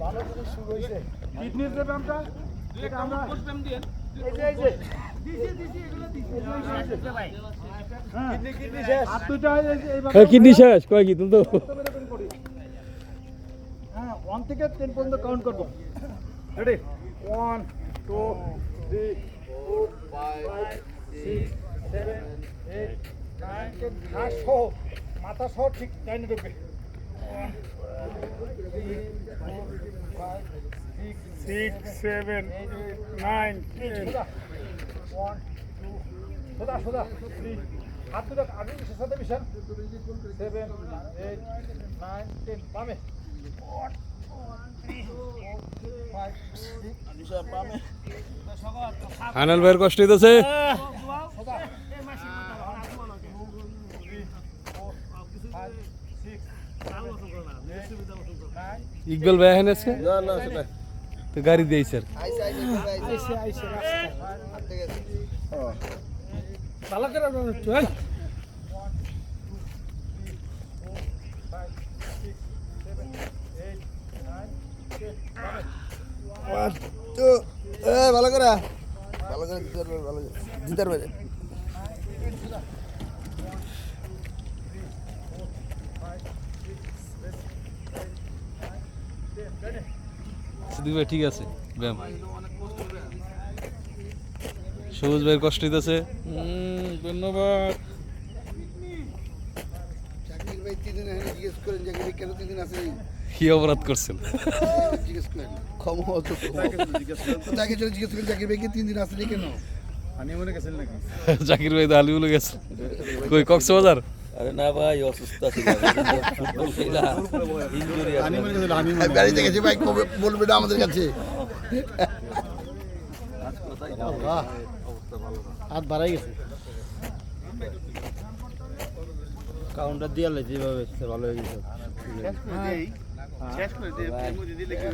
ভালো করে শুরু হয়েছে কিডনির যে ব্যায়ামটা আমরা হ্যাঁ। কিডনি শেষ, কয় কি তুমি তো। হ্যাঁ ওয়ান থেকে টেন পর্যন্ত কাউন্ট করব ready one two three four five six seven eight nine ten ঘাস সহ মাথা সহ ঠিক লাইনে ঢুকবে six seven nine ten one two সোজা সোজা থ্রি হাত দুটো আগে বিশের সাথে বিশাল সেভেন এইট নাইন টেন বামে আনাল ভাইয়ের কষ্ট হইতেছে ইকবাল ভাই এখানে আছে না না সেটা তো গাড়ি দিয়েছে ভালো করে ভালো করে। ভালো করে দিতে পারবে ভালো করে। দিতে পারবে সিদ্দিক ভাই ঠিক আছে ব্যায়াম। সবুজ ভাইয়ের কষ্ট হইতেছে। ধন্যবাদ। কি অপরাধ করছেন? জাকির ভাই তো আলিউলে গেছে। কই কক্সবাজার? আরে না ভাই অসুস্থ আছি গাড়িতে গেছি ভাই কবে বলবে না আমাদের কাছে? হাত বাড়াই গেছে। কাউন্টার দিয়ে লাইছি ভাবে ভালো হয়ে গেছে। শেষ করে দিলে কি